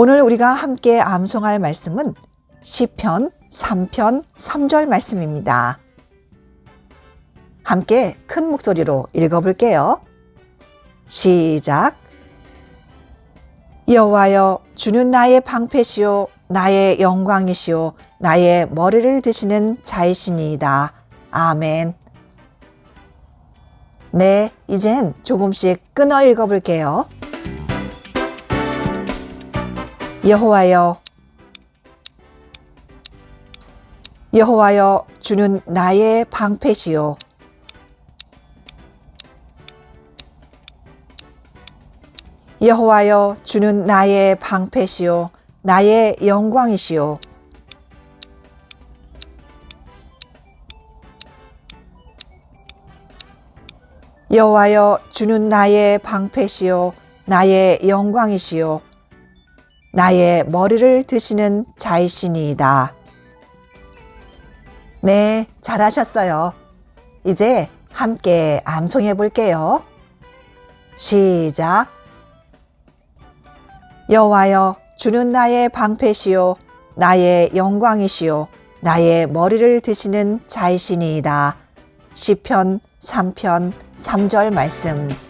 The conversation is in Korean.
오늘 우리가 함께 암송할 말씀은 시편 3편 3절 말씀입니다. 함께 큰 목소리로 읽어볼게요. 시작. 여호와여 주는 나의 방패시요 나의 영광이시요 나의 머리를 드시는 자이시니이다. 아멘. 네, 이젠 조금씩 끊어 읽어볼게요. 여호와여 여호와여 주는 나의 방패시요. 여호와여 주는 나의 방패시요. 나의 영광이시요. 여호와여 주는 나의 방패시요. 나의 영광이시요 나의 머리를 드시는 자이시니이다. 네, 잘하셨어요. 이제 함께 암송해 볼게요. 시작. 여호와여, 주는 나의 방패시요, 나의 영광이시요, 나의 머리를 드시는 자이시니이다. 시편 3편 3절 말씀.